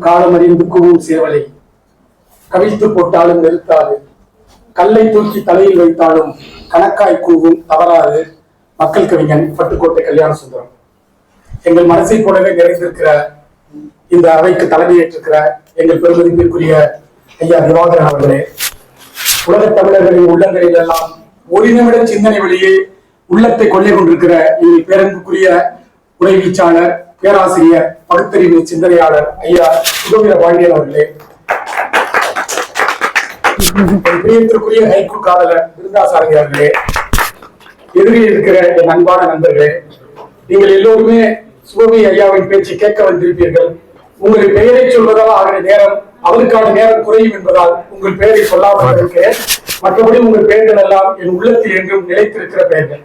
காலமறிந்து கூவும் சேவலை. கவிழ்த்து போட்டாலும் நிறுத்தாது கல்லை தூக்கி தலையில் வைத்தாலும் கணக்காய் கூவும் தவறாது. மக்கள் கவிஞன் பட்டுக்கோட்டை கல்யாண சுந்தரம் எங்கள் மனசை போலவே நிறைந்திருக்கிற இந்த அவைக்கு தலைமையேற்றிருக்கிற எங்கள் பெருமதிப்பிற்குரிய ஐயா திவாகரன் அவர்களே உலகத் தமிழர்களின் உள்ளங்களில் எல்லாம் ஒரு நிமிட சிந்தனை வழியே உள்ளத்தை கொள்ளை கொண்டிருக்கிற எங்கள் பேரன்புக்குரிய உரைவீச்சாளர் பேராசிரியர் பகுத்தறிவு சிந்தனையாளர் ஐயா சுதந்திர பாண்டியன் அவர்களே. பிரியத்திற்குரிய ஹைக்கு காதலர் விருந்தாசாரதி அவர்களே. எதிரில் இருக்கிற என் அன்பான நண்பர்களே நீங்கள் எல்லோருமே சுபவி ஐயாவின் பேச்சு கேட்க வந்திருப்பீர்கள். உங்கள் பெயரை சொல்வதால் ஆகிற நேரம் அவருக்கான நேரம் குறையும் என்பதால் உங்கள் பெயரை சொல்லாமல் இருக்கிறேன். மற்றபடி உங்கள் பெயர்கள் எல்லாம் என் உள்ளத்தில் என்றும் நிலைத்திருக்கிற பெயர்கள்.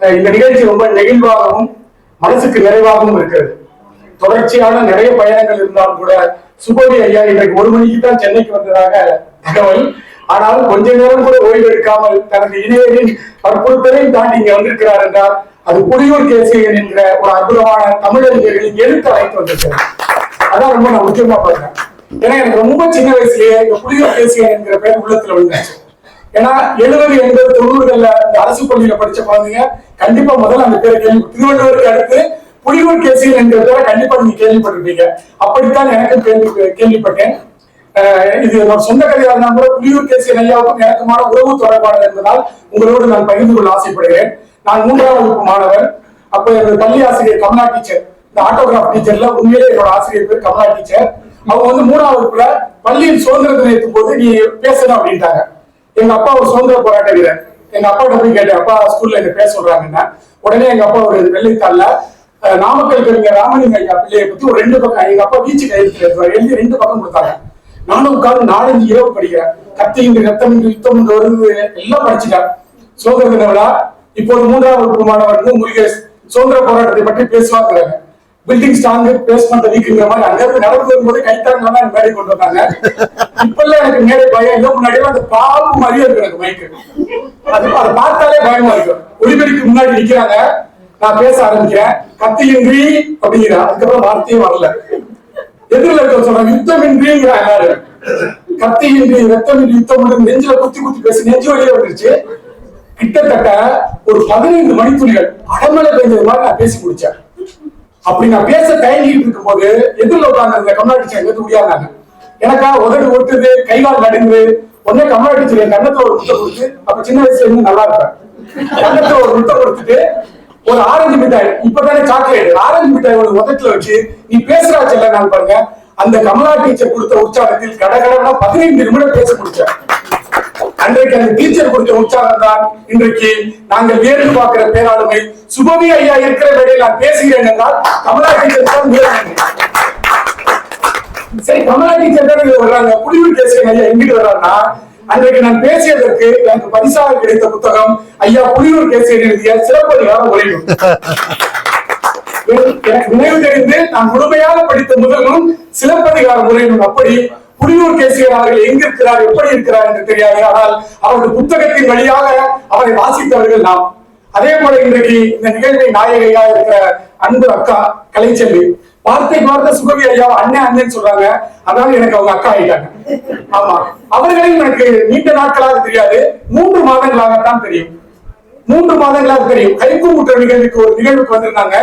அஹ் இந்த நிகழ்ச்சி ரொம்ப நெகிழ்வாகவும் மனசுக்கு நிறைவாகவும் இருக்கிறது. தொடர்ச்சியான நிறைய பயணங்கள் இருந்தாலும் கூட சுபோதி ஐயா இன்றைக்கு ஒரு மணிக்கு தான் சென்னைக்கு வந்ததாக தகவல். ஆனால் கொஞ்ச நேரம் கூட ஓய்வு எடுக்காமல் தனது இணையரின் அற்புதத்தையும் தாண்டி இங்க வந்திருக்கிறார் என்றால் அது புலியூர் கேசியன் என்ற ஒரு அற்புதமான தமிழறிஞர்களின் எழுத்து அழைத்து வந்திருக்கிறார் அதான் ரொம்ப நான் முக்கியமா பாக்குறேன் ஏன்னா எனக்கு ரொம்ப சின்ன வயசுலயே இந்த புலியூர் கேசியன் என்கிற பேர் உள்ளத்துல விழுந்தாச்சு. ஏன்னா எழுபது எண்பது தொண்ணூறுகள்ல இந்த அரசு பள்ளியில படிச்ச குழந்தைங்க கண்டிப்பா முதல்ல அந்த பேரை கேள்வி திருவள்ளுவருக்கு அடுத்து புலியூர் கேசியன் என்கிற பேரை கண்டிப்பா நீங்க கேள்விப்பட்டிருப்பீங்க. அப்படித்தான் எனக்கும் கேள்வி கேள்விப்பட்டேன். இது என்னோட சொந்த கதையாக இருந்தால் கூட புலியூர் கேசியன் ஐயாவுக்கும் நெருக்கமான உறவு தொடர்பானது என்பதால் உங்களோடு நான் பகிர்ந்து கொள்ள ஆசைப்படுகிறேன். நான் மூன்றாம் வகுப்பு மாணவர். அப்ப எனது பள்ளி ஆசிரியர் கமலா டீச்சர் இந்த ஆட்டோகிராஃப் டீச்சர்ல உண்மையிலே என்னோட ஆசிரியர் பேர் கமலா டீச்சர். அவங்க வந்து மூணாவது வகுப்புல பள்ளியின் சுதந்திர தினத்தும் போது நீ பேசணும் அப்படின்ட்டாங்க. எங்க அப்பா ஒரு சுதந்திர போராட்ட வீரர். எங்க அப்பா போய் கேட்டேன் அப்பா ஸ்கூல்ல என்ன பேச சொல்றாங்கன்னா உடனே எங்க அப்பா ஒரு வெள்ளைத்தாள்ல நாமக்கல் கவிஞர் ராமலிங்க ஐயா பிள்ளையை பத்தி ஒரு ரெண்டு பக்கம் எங்க அப்பா வீச்சு கையெழுத்து எழுதி ரெண்டு பக்கம் கொடுத்தாங்க. நானும் உட்கார்ந்து நாலஞ்சு இரவு படிக்கிறேன். கத்தி இங்கு ரத்தம் இங்கு யுத்தம் என்று வருது எல்லாம் படிச்சுட்டேன். சுதந்திர தின விழா இப்போது மூன்றாவது வகுப்பு மாணவர் முருகேஷ். சுதந்திர போராட்டத்தை பற்றி பேசுவாங்க பில்டிங் ஸ்ட்ராங் பேஸ்மெண்ட் வீக்குங்கிற மாதிரி அங்க இருந்து நடந்து வரும்போது கைத்தாங்க தான் மேடை கொண்டு வந்தாங்க. இப்பெல்லாம் எனக்கு மேடை பயம். இல்லை முன்னாடி அந்த பாம்பு மாதிரியே இருக்கு எனக்கு மைக்கு அது அதை பார்த்தாலே பயமா இருக்கு ஒளிபெருக்கு முன்னாடி நிக்கிறாங்க. நான் பேச ஆரம்பிக்கிறேன். கத்தியின்றி அப்படிங்கிற அதுக்கப்புறம் வார்த்தையே வரல. எதிரில் இருக்க சொல்றாங்க யுத்தமின்றிங்கிற எல்லாரும். கத்தியின்றி ரத்தமின்றி யுத்தம் உண்டு நெஞ்சில குத்தி குத்தி பேசி நெஞ்சு வழியே வந்துருச்சு. கிட்டத்தட்ட ஒரு பதினைந்து மணித்துளிகள் அடமலை பெஞ்சது மாதிரி நான் பேசி முடிச்சேன். அப்படி நான் பேச தயங்கிட்டு இருக்கும் போது எதிரில் உட்கார்ந்து இருந்த கமலா டீச்சர் எங்க முடியாதாங்க எனக்கா உதடு ஒட்டுது கைகால் நடுங்குது. உடனே கமலா என் கண்ணத்துல ஒரு முட்டை கொடுத்து அப்ப சின்ன வயசுல இருந்து நல்லா இருப்பேன். கண்ணத்துல ஒரு முட்டை கொடுத்துட்டு ஒரு ஆரஞ்சு மிட்டாய் இப்பதானே சாக்லேட் ஆரஞ்சு மிட்டாய் ஒரு உதட்டுல வச்சு நீ பேசுறா செல்ல நான் பாருங்க அந்த கமலா டீச்சர் கொடுத்த உற்சாகத்தில் கடகடனா பதினைந்து நிமிடம் பேச முடிச்சேன் அன்றைக்கு அந்த டீச்சர் கொடுத்த உற்சாகம் தான் இன்றைக்கு நாங்கள் வேறு பார்க்கிற பேராளுமை. சுபவி ஐயா இருக்கிற வேலையில் நான் பேசுகிறேன் என்றால் கமலா டீச்சர் தான் சரி கமலா டீச்சர் தான் இங்க வர்றாங்க? புலிவு கேசியன் ஐயா எங்கிட்டு வர்றாருன்னா அன்றைக்கு நான் பேசியதற்கு எனக்கு பரிசாக கிடைத்த புத்தகம் ஐயா புலியூர் கேசியன் எழுதிய சிறப்பதிகார உரைவு எனக்கு நினைவு தெரிந்து நான் முழுமையாக படித்த முதலும் சிலப்பதிகார முறையினும் அப்படி புலியூர் கேசியர் அவர்கள் எங்கிருக்கிறார் எப்படி இருக்கிறார் என்று தெரியாது. ஆனால் அவரது புத்தகத்தின் வழியாக அவரை வாசித்தவர்கள் நாம். அதே போல இன்றைக்கு இந்த நிகழ்வை நாயகையா இருக்கிற அன்பு அக்கா கலைச்செல்வி வார்த்தைக்கு வார்த்தை சுகவி ஐயா அண்ணன் அண்ணன் சொல்றாங்க. அதனால எனக்கு அவங்க அக்கா ஆயிட்டாங்க. ஆமா. அவர்களையும் எனக்கு நீண்ட நாட்களாக தெரியாது. மூன்று மாதங்களாகத்தான் தெரியும். மூன்று மாதங்களாக தெரியும். கைக்கூமுற்ற நிகழ்வுக்கு ஒரு நிகழ்வுக்கு வந்திருந்தாங்க.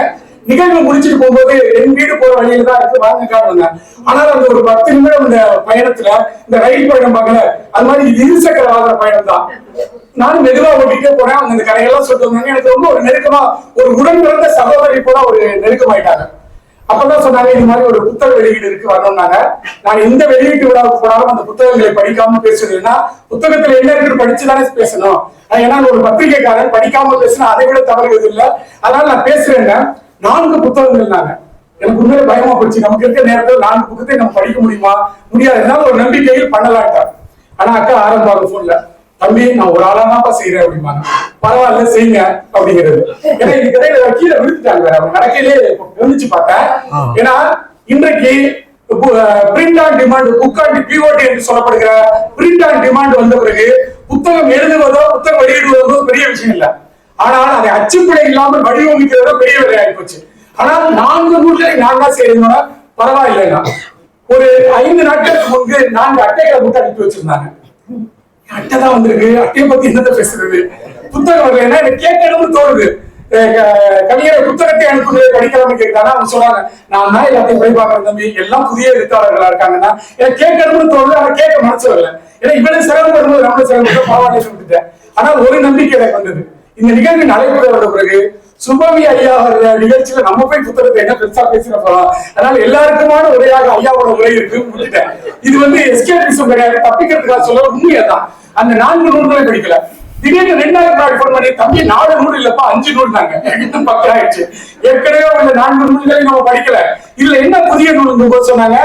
நிகழ்வு முடிச்சுட்டு போகும்போது என் வீடு போற வழியில தான் இருக்கு. வாங்க காட்டுங்க ஆனால் அந்த ஒரு பத்து நிமிடம் இந்த பயணத்துல இந்த ரயில் பயணம் பார்க்கல. அது மாதிரி இது இருசக்கர வாகன பயணம் தான். நானும் மெதுவா ஓட்டிட்டே போறேன். அவங்க இந்த கதையெல்லாம் சொல்லிட்டு வந்தாங்க எனக்கு ரொம்ப ஒரு நெருக்கமா ஒரு உடன் பிறந்த சகோதரி போல ஒரு நெருக்கமாயிட்டாங்க. அப்பதான் சொன்னாங்க இது மாதிரி ஒரு புத்தக வெளியீடு இருக்கு வரணும்னாங்க. நான் எந்த வெளியீட்டு விழாவுக்கு போனாலும் அந்த புத்தகங்களை படிக்காம பேசுறதுன்னா புத்தகத்துல என்ன இருக்கு படிச்சுதானே பேசணும். ஆனா, ஏன்னா ஒரு பத்திரிகைக்காரன் படிக்காம பேசினா அதை விட தவறு இல்லை. அதனால நான் பேசுறேங்க. நான்கு புத்தகங்கள் நாங்க எனக்கு உண்மையில பயமா போச்சு. நமக்கு இருக்க நேரத்தில் நான்கு புத்தகத்தை நம்ம படிக்க முடியுமா? முடியாது. ஒரு நம்பிக்கையில் பண்ணலாட்டார் ஆனா அக்கா ஆரம்பாங்க போன்ல தம்பி நான் ஒரு ஆளா தான்ப்பா செய்யறேன் அப்படிம்பாங்க. பரவாயில்ல செய்யுங்க அப்படிங்கிறது. ஏன்னா இந்த கடையில கீழே விழுந்துட்டாங்க வேற. அவங்க நடக்கையிலே விழுந்துச்சு பார்த்தேன். ஏன்னா இன்றைக்கு print on demand book on POD என்று சொல்லப்படுகிற பிரிண்ட் ஆன் டிமாண்ட் வந்த பிறகு புத்தகம் எழுதுவதோ புத்தகம் வெளியிடுவதோ பெரிய விஷயம் இல்ல. ஆனால் அதை அச்சுப்பிழை இல்லாமல் வடிவமைக்கிறதோ பெரிய வேலை ஆயிப்போச்சு ஆனால் நான்கு நூல்களை நான் தான் செய்யணும்னா பரவாயில்லைன்னா ஒரு ஐந்து நாட்களுக்கு முன்பு நான்கு அட்டைகளை மட்டும் அனுப்பி வச்சிருந்தாங்க. அட்டை தான் வந்திருக்கு. அட்டையை பத்தி என்னத்த பேசுறது? புத்தகம் வரலன்னா எனக்கு கேட்கணும்னு தோணுது. கவிஞரை புத்தகத்தை அனுப்புகிறது படிக்கலாம்னு கேட்கிறாங்க. அவங்க சொல்றாங்க நான் தான் எல்லாத்தையும் போய் பாக்குறேன் தம்பி. எல்லாம் புதிய எழுத்தாளர்களா இருக்காங்கன்னா. எனக்கு கேட்கணும்னு தோணுது ஆனா கேட்க மனசு வரல. ஏன்னா இவ்வளவு சிரமப்படும் போது நம்மளும் சிரமப்பட்டு பரவாயில்ல விட்டுட்டேன் ஆனா ஒரு நம்பிக்கை எனக்கு வந்தது. இந்த நிகழ்வு நடைபெற வந்த பிறகு சுபவி ஐயா நிகழ்ச்சியில நம்ம போய் புத்தகத்தை என்ன பெருசா பேசிட போறோம் அதனால எல்லாருக்குமான உரையாக ஐயாவோட உரை இருக்கு விட்டுட்டேன் இது வந்து எஸ்கேபிசம் கிடையாது தப்பிக்கிறதுக்காக சொல்ல உண்மையதான். அந்த நான்கு நூல்களை படிக்கல. திடீர்னு ரெண்டாயிரம் நாள் போன் பண்ணி தம்பி நாலு நூல் இல்லப்பா அஞ்சு நூல் தாங்க இன்னும் பக்கம் ஆயிடுச்சு ஏற்கனவே உள்ள நான்கு நூல்களை நம்ம படிக்கல. இதுல என்ன புதிய நூல் சொன்னாங்க?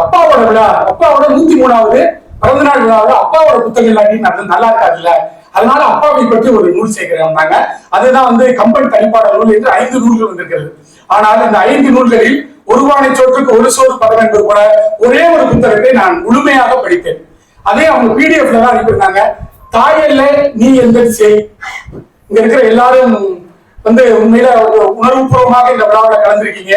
அப்பாவோட விழா. அப்பாவோட நூத்தி மூணாவது பிறந்த நாள் விழாவில் அப்பாவோட புத்தகம் இல்லாட்டி நல்லா இருக்காதுல்ல? அதனால அப்பாவை பற்றி ஒரு நூல் சேர்க்கிறாங்க அதுதான் வந்து கம்பன் தனிப்பாட நூல் என்று ஐந்து நூல்கள் வந்திருக்கிறது. ஆனால் இந்த ஐந்து நூல்களில் ஒருவானை சோற்றுக்கு ஒரு சோறு பதம் என்பது போல ஒரே ஒரு புத்தகத்தை நான் முழுமையாக படித்தேன். அதே அவங்க பிடிஎஃப்ல தான் அனுப்பியிருந்தாங்க. தாயல்ல நீ எந்த செய் இங்க இருக்கிற எல்லாரும் வந்து உண்மையில உணர்வுபூர்வமாக இந்த விழாவில் கலந்திருக்கீங்க.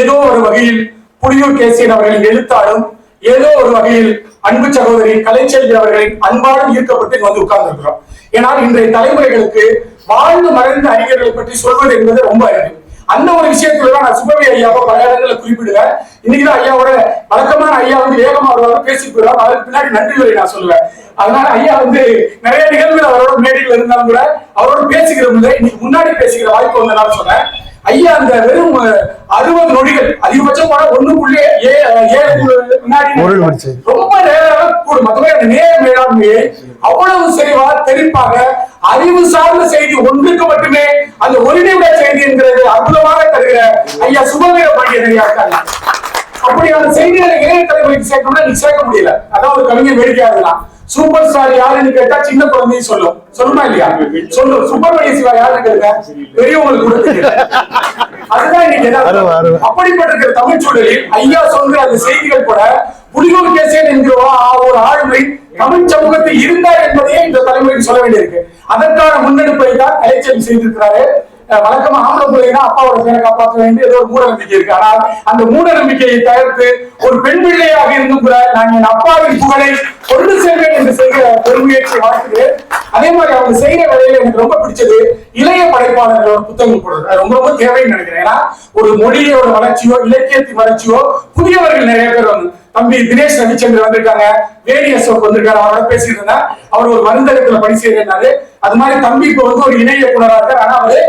ஏதோ ஒரு வகையில் புலியூர் கேசியன் அவர்களின் எழுத்தாலும் ஏதோ ஒரு வகையில் அன்பு சகோதரி கலைச்செல்வி அவர்களின் அன்பாலும் ஈர்க்கப்பட்டு வந்து உட்கார்ந்து ஏன்னால் இன்றைய தலைமுறைகளுக்கு வாழ்ந்து மறைந்த அறிஞர்களை பற்றி சொல்வது என்பது ரொம்ப அரிது. அந்த ஒரு விஷயத்துல தான் நான் சுபவி ஐயாவை பல இடங்கள்ல குறிப்பிடுவேன். இன்னைக்குதான் ஐயாவோட வழக்கமான ஐயா வந்து வேகமா வருவாரு பேசி போயிடுவாங்க அதுக்கு பின்னாடி நன்றி வரை நான் சொல்லுவேன். அதனால ஐயா வந்து நிறைய நிகழ்வுகள் அவரோட மேடையில் இருந்தாலும் கூட அவரோட பேசுகிற முறை இன்னைக்கு முன்னாடி பேசுகிற வாய்ப்பு வந்தனால சொன்னேன். ஐயா அந்த வெறும் அறுபது நொடிகள் அதிகபட்சம் கூட ஒண்ணு புள்ளி ஏ பொருள் வரிசை. ரொம்ப மேலாண்மையை அவ்வளவு செறிவா தெளிப்பாக அறிவு சார்ந்த செய்தி ஒன்றுக்கு மட்டுமே அந்த ஒருங்கிட செய்தி என்கிறது அற்புதமாக தருகிற ஐயா சுபவீர பாண்டியன் ஐயா அப்படியான செய்திகளை இளைய தலைமுறைக்கு சேர்க்கணும்னா நீ சேர்க்க முடியல. அதான் ஒரு கவிஞர் வேடிக்கையா இருக்கலாம். சூப்பர் ஸ்டார் யாருன்னு கேட்டா சின்ன குழந்தையும் சொல்லும். சொல்லுமா இல்லையா? சொல்லும். சுப்பிரமணிய சிவா யாருன்னு கேளுங்க பெரியவங்களுக்கு கூட தெரியல அதுதான் இன்னைக்கு அருமை, யதார்த்தம். அருமை. அப்படிப்பட்ட இருக்கிற தமிழ் சூழலில் ஐயா சொல்ற அந்த செய்திகள் கூட புலிகூர் கேசேன் என்கிற ஒரு ஆளுமை தமிழ் சமூகத்தில் இருந்தார் என்பதையே இந்த தலைமுறைக்கு சொல்ல வேண்டியிருக்கு. அதற்கான முன்னெடுப்பை தான் கலைச்செல்வி செய்திருக்கிறாரு. வழக்கமா ஆம்பளை பிள்ளைனா அப்பாவோட பேரை காப்பாற்ற வேண்டிய ஏதோ ஒரு மூட நம்பிக்கை இருக்கு. ஆனால் அந்த மூட நம்பிக்கையை தவிர்த்து ஒரு பெண் பிள்ளையாக இருந்தும் கூட நான் என் அப்பாவின் புகழை கொண்டு செல்வேன் என்று செய்கிற பெருமுயற்சி வாழ்த்துகிறேன் அதே மாதிரி அவங்க செய்யற வேலையில எனக்கு ரொம்ப பிடிச்சது இளைய படைப்பாளர்களோட புத்தகம் போடுறது. ரொம்ப ரொம்ப தேவைன்னு நினைக்கிறேன். ஏன்னா ஒரு மொழியோட வளர்ச்சியோ இலக்கியத்தின் வளர்ச்சியோ புதியவர்கள் நிறைய பேர் வந்து தம்பி தினேஷ் ரவிச்சந்திரன் வந்திருக்காங்க. வேணி அசோக் வந்திருக்காரு அவரோட பேசிட்டு இருந்தேன் அவர் ஒரு மருந்தகத்துல பணி செய்யறாரு அது மாதிரி தம்பி இப்ப வந்து ஒரு இணை இயக்குனரா இருக்காரு. ஆனா அவரு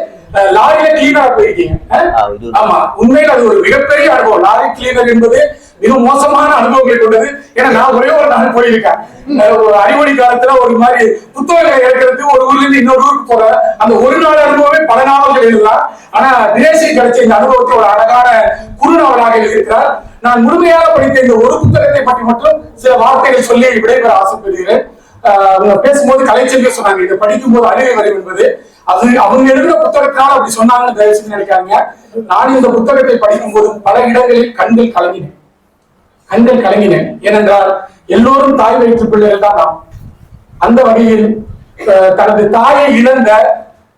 லாரியில கிளீனரா போயிருக்கீங்க. ஆமா. உண்மையில அது ஒரு மிகப்பெரிய அனுபவம். லாரி கிளீனர் என்பது மிக மோசமான அனுபவங்களை கொண்டது. ஏன்னா நான் ஒரே ஒரு நாள் போயிருக்கேன். ஒரு அறிவொளி காலத்துல ஒரு மாதிரி புத்தகங்களை எடுக்கிறது ஒரு ஊர்ல இருந்து இன்னொரு ஊருக்கு போற அந்த ஒரு நாள் அனுபவமே பல நாவல்கள் எழுதலாம் ஆனா தினேஷுக்கு கிடைச்ச இந்த அனுபவத்தை ஒரு அழகான குறுநாவலாக எழுதியிருக்கிறார். நான் முழுமையாக படித்த இந்த ஒரு புத்தகத்தை பற்றி மட்டும் சில வார்த்தைகள் சொல்லி விடைபெற ஆசைப்படுகிறேன். அவங்க பேசும்போது கலைச்செல்வி சொன்னாங்க இதை படிக்கும் போது அழுகை வரும் என்பது. அது அவங்க எழுதின புத்தகத்தினால அப்படி சொன்னாங்கன்னு தயவு செஞ்சு நினைக்காதீங்க. நான் இந்த புத்தகத்தை படிக்கும் போது பல இடங்களில் கண்கள் கலங்கினேன் கண்கள் கலங்கினேன் ஏனென்றால் எல்லோரும் தாய் வயிற்று பிள்ளைகள் தான் நாம். அந்த வகையில் தனது தாயை இழந்த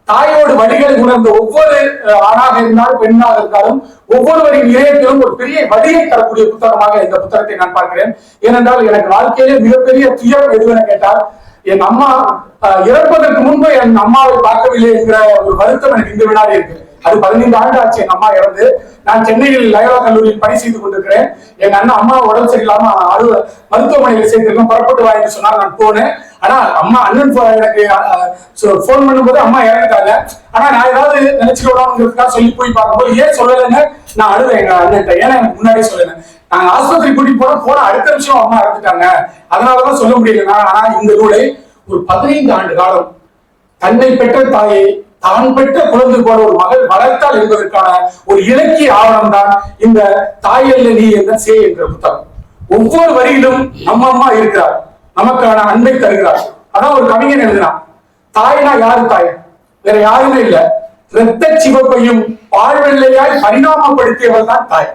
தாயோடு வழிகளை உணர்ந்த ஒவ்வொரு ஆணாக இருந்தாலும் பெண்ணாக இருந்தாலும் ஒவ்வொருவரின் இதயத்திலும் ஒரு பெரிய வழியை தரக்கூடிய புத்தகமாக இந்த புத்தகத்தை நான் பார்க்கிறேன். ஏனென்றால் எனக்கு வாழ்க்கையிலே மிகப்பெரிய துயரம் எதுவென கேட்டால் என் அம்மா அஹ், இறப்பதற்கு முன்பு என் அம்மாவை பார்க்கவில்லை என்கிற ஒரு வருத்தம் எனக்கு இந்த வினாடி இருக்கு. அது பதினைந்து ஆண்டு ஆச்சு என் அம்மா இறந்து. நான் சென்னையில் லயோலா கல்லூரியில் பணி செய்து கொண்டிருக்கிறேன். எங்க அண்ணன் அம்மா உடம்பு சரியில்லாம அலுவ மருத்துவமனையில் சேர்த்திருக்கோம் புறப்பட்டு வாங்கிட்டு சொன்னால் நான் போனேன். ஆனா அம்மா அண்ணன் போ- எனக்கு போன் பண்ணும்போது அம்மா இறந்துட்டாங்க. ஆனா நான் ஏதாவது நினைச்சுக்கணுங்கிறதுக்காக சொல்லி போய் பார்க்கும்போது ஏன் சொல்லலைன்னு நான் அழுதேன் எங்க அண்ணன் ஏன்னா எனக்கு முன்னாடியே சொல்லலை. நாங்க ஆஸ்பத்திரி கூட்டிட்டு போன போன அடுத்த நிமிஷம் அம்மா இறந்துட்டாங்க. அதனாலதான் சொல்ல முடியல. ஆனா இந்த நூலை ஒரு பதினைந்து ஆண்டு காலம் தன்னை பெற்ற தாயை தான் பெற்ற குழந்தை போல ஒரு மகள் வளர்த்தால் என்பதற்கான ஒரு இலக்கிய ஆவணம் தான் இந்த தாயல்ல நீ என்ன செய் என்ற புத்தகம். ஒவ்வொரு வரியிலும் நம்ம அம்மா இருக்கிறார் நமக்கான அன்பை தருகிறார். அதான் ஒரு கவிஞன் எழுதினான். தாய்னா யாரு தாய்? வேற யாருமே இல்ல. இரத்த சிவப்பையும் பால்வெள்ளையாய் பரிணாமப்படுத்தியவள் தான் தாய்.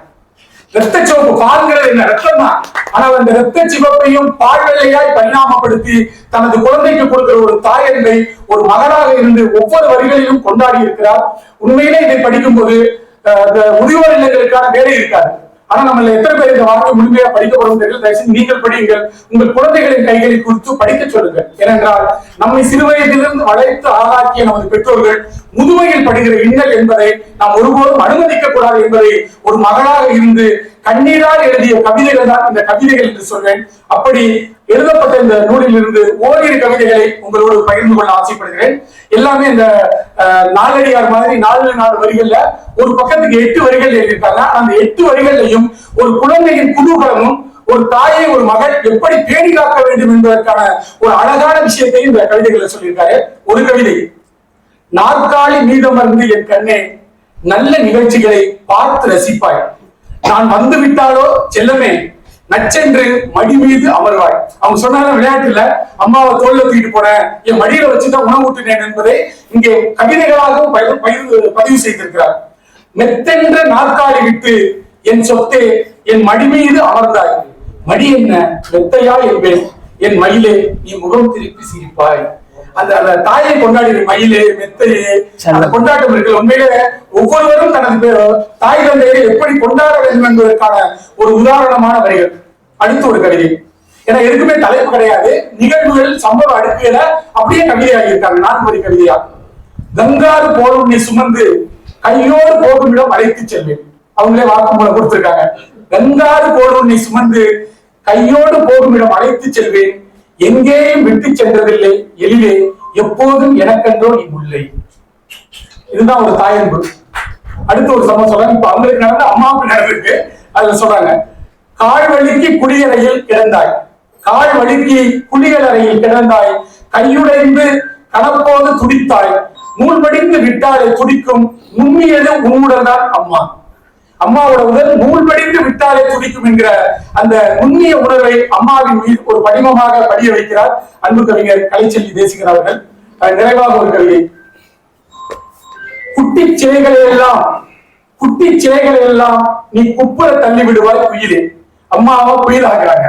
ரத்த சிவப்பு பால்கிறது என்ன ரத்தம் தான் ஆனால் அந்த இரத்த சிவப்பையும் பால்வெள்ளையாய் பரிணாமப்படுத்தி தனது குழந்தைக்கு கொடுக்கிற ஒரு தாய் தாயன்பை ஒரு மகனாக இருந்து ஒவ்வொரு வரிகளிலும் கொண்டாடி இருக்கிறார். உண்மையிலே இதை படிக்கும்போது அஹ், இந்த முதியோர் இல்லங்களுக்கான வேலை இருக்காது. ஆனா நம்மள எத்தனை பேர் இந்த வாழ்க்கை முழுமையா படிக்கப்படும் தெரியல. நீங்கள் படியுங்கள். உங்கள் குழந்தைகளின் கைகளை குறித்து படிக்க சொல்லுங்கள். ஏனென்றால் நம்மை சிறுவயதிலிருந்து வளைத்து ஆளாக்கிய நமது பெற்றோர்கள் முதுமையில் படுகிற இன்னல் என்பதை நாம் ஒருபோதும் அனுமதிக்க கூடாது என்பதை ஒரு மகளாக இருந்து கண்ணீரால் எழுதிய கவிதைகள் தான் இந்த கவிதைகள் என்று சொல்வேன் அப்படி எழுதப்பட்ட இந்த நூலில் இருந்து ஓரிரு கவிதைகளை உங்களோடு பகிர்ந்து கொள்ள ஆசைப்படுகிறேன். எல்லாமே இந்த நாலடியார் மாதிரி நாலு நாலு வரிகள்ல ஒரு பக்கத்துக்கு எட்டு வரிகள் எழுதியிருக்காங்க. அந்த எட்டு வரிகள்லையும் ஒரு குழந்தையின் குதூகலமும் ஒரு தாயை ஒரு மகள் எப்படி பேணி காக்க வேண்டும் என்பதற்கான ஒரு அழகான விஷயத்தை இந்த கவிதைகளை சொல்லியிருக்காரு. ஒரு கவிதை நாற்காலி மீதமர்ந்து என் கண்ணே நல்ல நிகழ்ச்சிகளை பார்த்து ரசிப்பாய். நான் வந்து விட்டாலோ செல்லமே. நச்சென்று மடி மீது அமர்வாய். அவங்க சொன்னாலும் விளையாட்டுல அம்மாவை தோல்ல தூக்கிட்டு போனேன். என் மடியில வச்சுதான் உணவு ஊட்டினேன் என்பதை இங்கே கவிதைகளாகவும் பதிவு செய்திருக்கிறார். மெத்தென்ற நாற்காலி விட்டு என் சொத்தே என் மடி மீது அமர்ந்தாய். மடி என்ன? மெத்தையா என்பேன். என் மயிலே நீ முகம் திருப்பி சிரிப்பாய். அந்த அந்த தாயை கொண்டாடி மயிலே மெத்தையே அந்த கொண்டாட்டம் இருக்கு உண்மையிலே ஒவ்வொருவரும் தனது தாய் தந்தையை எப்படி கொண்டாட வேண்டும் என்பதற்கான ஒரு உதாரணமான வரிகள். அடுத்து ஒரு கவிதை. ஏன்னா எதுக்குமே தலைப்பு கிடையாது. நிகழ்வுகள் சம்பவ அடுக்குகளை அப்படியே கவிதையாகி இருக்காங்க நான்கு வரி கவிதையா. கங்காரு போலும் நீ சுமந்து கையோடு போகும் இடம் அழைத்து செல்வேன். அவங்களே வாக்குமூலம் கொடுத்திருக்காங்க. கங்காரு போலும் நீ சுமந்து கையோடு போகும் இடம் அழைத்து செல்வேன். எங்கேயும் விட்டு சென்றதில்லை. எளிவே எப்போதும் எனக்கென்றோ நீ முல்லை. இதுதான் ஒரு தாயன்பு. அடுத்து ஒரு சம்பவம் சொல்றாங்க இப்ப அவங்களுக்கு நடந்த அம்மாவுக்கு நடந்திருக்கு. அதுல சொல்றாங்க கால் வலிக்கு குளியறையில் கிடந்தாய். கால் வலிக்கு குளியலறையில் கிடந்தாய். கையுடைந்து கடப்போது துடித்தாய். நூல் படிந்து விட்டாலே துடிக்கும். நுண்ணியது உன்னுடன் அம்மா. அம்மாவோட உடல் நூல் படிந்து விட்டாலே துடிக்கும் என்கிற அந்த நுண்ணிய உணர்வை அம்மாவின் மீது ஒரு படிமமாக படிய வைக்கிறார் அன்பு கவிஞர் கலைச்செல்வி தேசிகர் அவர்கள். நிறைவாக ஒரு கவிதை. குட்டி சேகளை எல்லாம் குட்டி சேகளை எல்லாம் நீ குப்புற தள்ளி விடுவாய் குயிலே. அம்மாவா குயிலாகிறாங்க.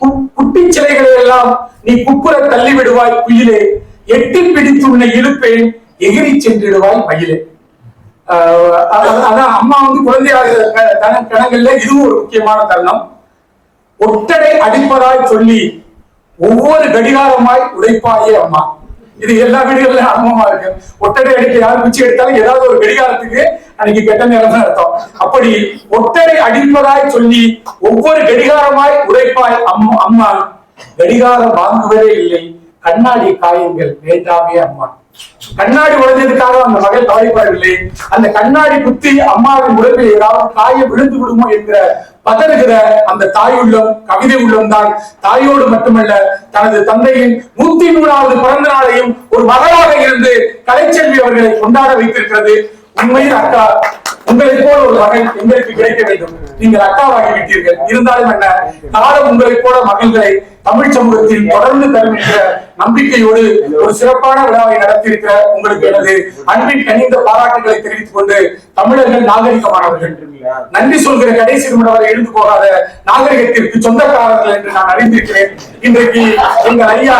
கு- குட்டி சிலைகளை எல்லாம் நீ குப்புற தள்ளி விடுவாய் குயிலே. எட்டி பிடித்து உன்னை இழுப்பேன் எகிரி சென்றிடுவாய் மயிலே. அதான் அம்மா வந்து குழந்தையாக க- கணங்கள்ல இதுவும் ஒரு முக்கியமான தருணம். ஒட்டடை அடிப்பதாய் சொல்லி ஒவ்வொரு கடிகாரமாய் உடைப்பாயே அம்மா. இது எல்லா வீடுகளிலும் அனுபவமா இருக்கு. ஒட்டடை அடிக்க யார் குச்சி எடுத்தாலும் ஏதாவது ஒரு கடிகாரத்துக்கு அன்னைக்கு கெட்ட நேரம் தான் அர்த்தம். அப்படி ஒட்டடை அடிப்பதாய் சொல்லி ஒவ்வொரு கடிகாரமாய் உடைப்பாய் அம்மா அம்மா. கடிகாரம் வாங்குவதே இல்லை. கண்ணாடி காயங்கள் வேண்டாமே அம்மா. கண்ணாடி உடைஞ்சதுக்காக அந்த மகள் கவலைப்படவில்லை. அந்த கண்ணாடி குத்தி அம்மாவின் உடம்பில் ஏதாவது காயம் விழுந்து விடுமோ என்கிற பதறுகிற அந்த தாய் உள்ளம் கவிதை உள்ளம் தான். தாயோடு மட்டுமல்ல தனது தந்தையின் நூத்தி மூணாவது பிறந்த நாளையும் ஒரு மகளாக இருந்து கலைச்செல்வி அவர்களை கொண்டாட வைத்திருக்கிறது. உண்மையில் அக்கா உங்களை போல ஒரு மகன் எங்களுக்கு கிடைக்க வேண்டும். நீங்கள் அக்காவாகி விட்டீர்கள் இருந்தாலும் என்ன காலம் உங்களை போல மகள்களை தமிழ் சமூகத்தில் தொடர்ந்து தருகின்ற நம்பிக்கையோடு ஒரு சிறப்பான விழாவை நடத்தியிருக்கிற உங்களுக்கு எனது அன்பின் கனிந்த பாராட்டுகளை தெரிவித்துக் கொண்டு தமிழர்கள் நாகரிகமானவர்கள். நன்றி சொல்கிற கடைசி நிமிடம் வரை எழுந்து போகாத நாகரிகத்திற்கு சொந்தக்காரர்கள் என்று நான் அறிந்திருக்கிறேன். இன்றைக்கு எங்கள் ஐயா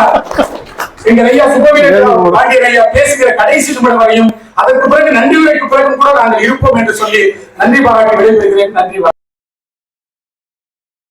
எங்கள் ஐயா சுபவீரன் பாண்டியன் ஐயா பேசுகிற கடைசி நிமிடம் வரையும் அதற்கு பிறகு நன்றி உரைக்கு பிறகும் கூட நாங்கள் இருப்போம் என்று சொல்லி நன்றி பாராட்டி விடைபெறுகிறேன். நன்றி